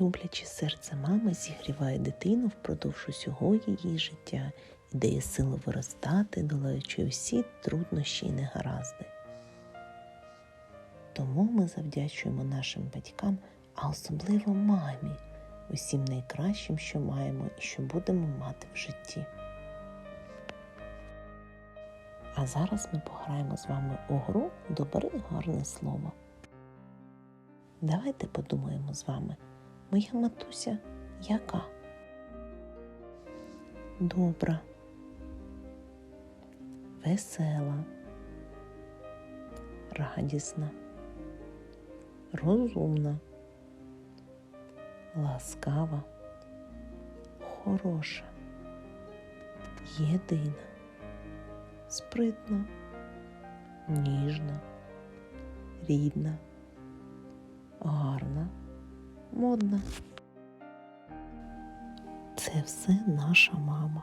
любляче серце мами зігріває дитину впродовж усього її життя і дає силу виростати, долаючи усі труднощі і негаразди. Тому ми завдячуємо нашим батькам, а особливо мамі, усім найкращим, що маємо і що будемо мати в житті. А зараз ми пограємо з вами у гру Добре гарне слово. Давайте подумаємо з вами, моя матуся яка? Добра, весела, радісна, розумна, ласкава, хороша, єдина, спритна, ніжна, рідна, гарна, модна. Це все наша мама.